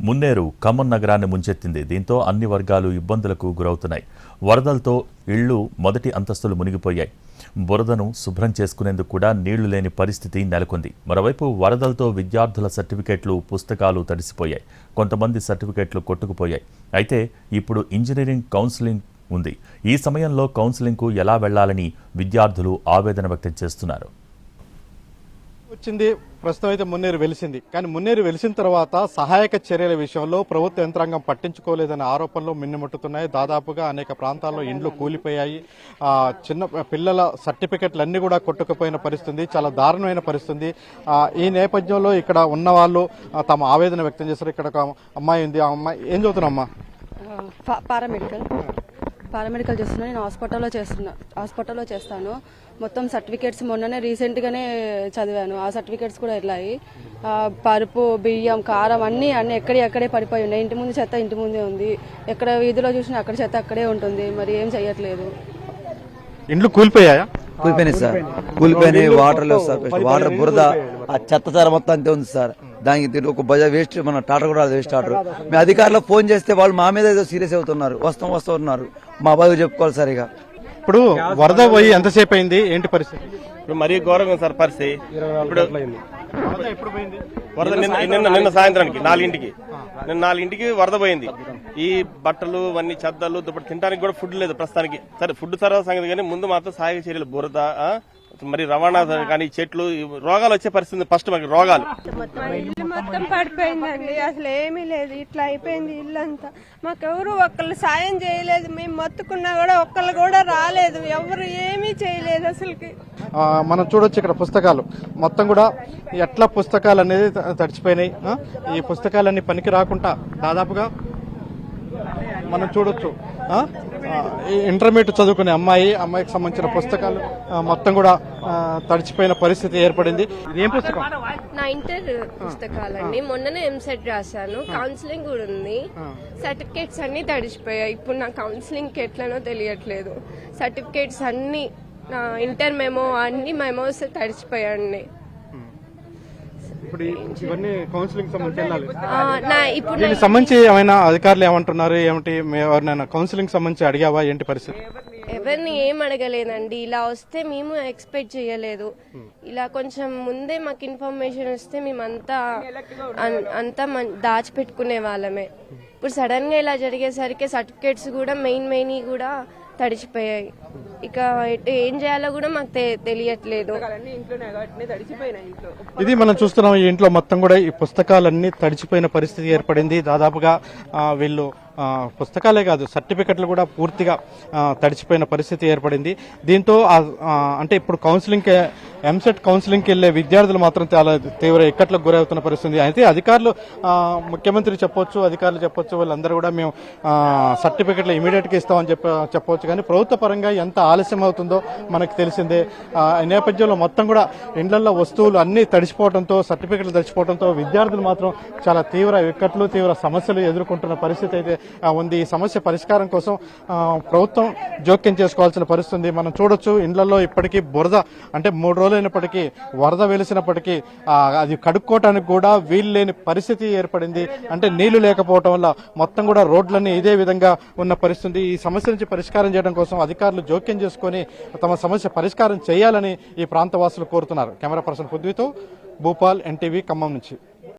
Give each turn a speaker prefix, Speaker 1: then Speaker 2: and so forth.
Speaker 1: మున్నేరు ఖమ్మం నగరాన్ని ముంచెత్తింది. దీంతో అన్ని వర్గాలు ఇబ్బందులకు గురవుతున్నాయి. వరదలతో ఇళ్ళు మొదటి అంతస్తులు మునిగిపోయాయి. బురదను శుభ్రం చేసుకునేందుకు కూడా నీళ్ళు లేని పరిస్థితి నెలకొంది. మరోవైపు వరదలతో విద్యార్థుల సర్టిఫికెట్లు పుస్తకాలు తడిసిపోయాయి. కొంతమంది సర్టిఫికెట్లు కొట్టుకుపోయాయి. అయితే ఇప్పుడు ఇంజనీరింగ్ కౌన్సిలింగ్ ఉంది. ఈ సమయంలో కౌన్సిలింగ్కు ఎలా వెళ్ళాలని విద్యార్థులు ఆవేదన వ్యక్తం చేస్తున్నారు.
Speaker 2: వచ్చింది ప్రస్తుతం అయితే మున్నేరు వెలిసింది. కానీ మున్నేరు వెలిసిన తర్వాత సహాయక చర్యల విషయంలో ప్రభుత్వ యంత్రాంగం పట్టించుకోలేదనే ఆరోపణలు మిన్నముట్టుతున్నాయి. దాదాపుగా అనేక ప్రాంతాల్లో ఇండ్లు కూలిపోయాయి. ఆ, చిన్న పిల్లల సర్టిఫికెట్లు అన్ని కూడా కొట్టుకుపోయిన పరిస్థితి చాలా దారుణమైన పరిస్థితి ఆ, ఈ నేపథ్యంలో ఇక్కడ ఉన్న వాళ్ళు తమ ఆవేదన వ్యక్తం చేస్తారు ఇక్కడ ఒక అమ్మాయి ఉంది. ఆ అమ్మాయి ఏం చదువుతున్నా
Speaker 3: పా- పారామెడికల్. పారామెడికల్ చేస్తున్నా నేను హాస్పిటల్లో చేస్తున్నా హాస్పిటల్లో చేస్తాను. మొత్తం సర్టిఫికేట్స్ మొన్ననే రీసెంట్గానే చదివాను. ఆ సర్టిఫికేట్స్ కూడా వెళ్ళాయి పరుపు బియ్యం కారం అన్నీ అన్నీ ఎక్కడి అక్కడే పడిపోయి ఉన్నాయి. ఇంటి ముందు చెత్త ఇంటి ముందే ఉంది. ఎక్కడ వీధిలో చూసినా అక్కడ చెత్త అక్కడే ఉంటుంది. మరి ఏం చెయ్యట్లేదు.
Speaker 2: ఇండ్లు కూలిపోయాయా?
Speaker 4: కూలిపోయినాయి సార్. కూలిపోయినాయి వాటర్ లేవు సార్ వాటర్ బురద ఆ చెత్త సార్ మొత్తం అంతే ఉంది సార్. దానికి తిరిగి ఒక బజా వేస్ట్ మన టాటర్ కూడా వేస్ట్ టాటర్ మీ అధికారులకు ఫోన్ చేస్తే వాళ్ళు మా మీద ఏదో సీరియస్ అవుతున్నారు. వస్తాం వస్తాం ఉన్నారు మా బాధ చెప్పుకోవాలి సార్ ఇక.
Speaker 2: ఇప్పుడు వరద పోయి ఎంతసేపు అయింది? ఏంటి పరిస్థితి?
Speaker 5: ఇప్పుడు మరీ ఘోరంగా సార్ పరిస్థితి. ఇప్పుడు
Speaker 2: వరద ఎప్పుడు పోయింది?
Speaker 5: వరద నిన్న నిన్న నిన్న సాయంత్రానికి నాలుగింటికి. నిన్న నాలుగింటికి వరద పోయింది. ఈ బట్టలు అన్ని చెద్దలు దుప్పటి తినడానికి కూడా ఫుడ్ లేదు ప్రస్తుతానికి. సరే ఫుడ్ తర్వాత సంగతి కానీ ముందు మాత్రం సహాయక చర్యలు బురద మరి రవాణా కానీ చెట్లు ఈ రోగాలు వచ్చే పరిస్థితి ఫస్ట్ మనకి రోగాలు.
Speaker 6: ఇల్లు మొత్తం పడిపోయిందండి. అసలు ఏమీ లేదు. ఇట్లా అయిపోయింది ఇల్లు అంతా మాకెవరు ఒక్కళ్ళు సాయం చేయలేదు. మేము మొత్తుకున్నా కూడా ఒక్కళ్ళు కూడా రాలేదు. ఎవరు ఏమీ చేయలేదు అసలుకి.
Speaker 2: ఆ, మనం చూడొచ్చు ఇక్కడ పుస్తకాలు. మొత్తం కూడా ఎట్లా పుస్తకాలు అనేది త- తడిచిపోయినాయి? ఈ పుస్తకాలన్నీ పనికి రాకుండా దాదాపుగా మనం చూడొచ్చు. ఇంటర్మీడియట్ చదువుకునే అమ్మాయి అమ్మాయికి సంబంధించిన పుస్తకాలు మొత్తం కూడా తడిచిపోయిన పరిస్థితి ఏర్పడింది. ఏం పుస్తకం?
Speaker 7: నా ఇంటర్ పుస్తకాలండి. మొన్ననే ఎంసెట్ రాశాను. కౌన్సిలింగ్ కూడా ఉంది. సర్టిఫికేట్స్ అన్ని తడిచిపోయాయి. ఇప్పుడు నా కౌన్సిలింగ్ ఎట్లనో తెలియట్లేదు. సర్టిఫికేట్స్ అన్ని నా ఇంటర్ మెమో అన్ని మెమోస్ తడిచిపోయాయండి.
Speaker 2: ఇప్పుడు ఇవన్నీ కౌన్సిలింగ్ సంబంధించి వెళ్ళాలి.
Speaker 7: నా ఇప్పుడు
Speaker 2: దీనికి సంబంధించి ఏమైనా అధికారులు ఏమంటున్నారు? ఏమిటి? మే- ఎవరినైనా కౌన్సిలింగ్ సంబంధించి అడిగావా? ఏంటి పరిస్థితి?
Speaker 7: ఎవరిని ఏం అడగలేదండి. ఇలా వస్తే మేము ఎక్స్పెక్ట్ చేయలేదు. ఇలా కొంచెం ముందే మాకు ఇన్ఫర్మేషన్ వస్తే మేమంతా అన్- అంతా మన్- దాచిపెట్టుకునే వాళ్ళమే. ఇప్పుడు సడన్గా ఇలా జరిగేసరికి సర్టిఫికేట్స్ కూడా మెయిన్ మెయిన్ కూడా తడిచిపోయాయి. ఇక ఏం చేయాలో కూడా మాకు తెలియట్లేదు.
Speaker 2: ఇది మనం చూస్తున్నాం ఈ ఇంట్లో మొత్తం కూడా ఈ పుస్తకాలన్నీ తడిచిపోయిన పరిస్థితి ఏర్పడింది. దాదాపుగా వీళ్ళు పుస్తకాలే కాదు సర్టిఫికెట్లు కూడా పూర్తిగా తడిచిపోయిన పరిస్థితి ఏర్పడింది. దీంతో అంటే ఇప్పుడు కౌన్సిలింగ్ ఎంసెట్ కౌన్సిలింగ్కి వెళ్ళే విద్యార్థులు మాత్రం చాలా తీవ్ర ఇక్కట్లకు గురవుతున్న పరిస్థితి. అయితే అధికారులు ముఖ్యమంత్రి చెప్పొచ్చు అధికారులు చెప్పొచ్చు వాళ్ళందరూ కూడా మేము సర్టిఫికెట్లు ఇమీడియట్గా ఇస్తామని చెప్ప చెప్పవచ్చు కానీ ప్రభుత్వ పరంగా ఎంత ఆలస్యం అవుతుందో మనకు తెలిసిందే. ఈ నేపథ్యంలో మొత్తం కూడా ఇండ్లలో వస్తువులు అన్నీ తడిచిపోవడంతో సర్టిఫికెట్లు తడిచిపోవడంతో విద్యార్థులు మాత్రం చాలా తీవ్ర ఇక్కట్లు తీవ్ర సమస్యలు ఎదుర్కొంటున్న పరిస్థితి అయితే ఉంది. ఈ సమస్య పరిష్కారం కోసం ప్రభుత్వం జోక్యం చేసుకోవాల్సిన పరిస్థితి మనం చూడొచ్చు ఇండ్లలో ఇప్పటికీ బురద అంటే మూడు రోజులైనప్పటికీ వరద వెలిసినప్పటికీ అది కడుక్కోవటానికి కూడా వీలు లేని పరిస్థితి ఏర్పడింది. అంటే నీళ్ళు లేకపోవటం వల్ల మొత్తం కూడా రోడ్లన్నీ ఇదే విధంగా ఉన్న పరిస్థితి. ఈ సమస్య నుంచి పరిష్కారం చేయడం కోసం అధికారులు జోక్యం చేసుకొని తమ సమస్య పరిష్కారం చేయాలని ఈ ప్రాంతవాసులు కోరుతున్నారు. కెమెరా పర్సన్ పృథ్వీతో భూపాల్ ఎన్టీవీ ఖమ్మం నుంచి.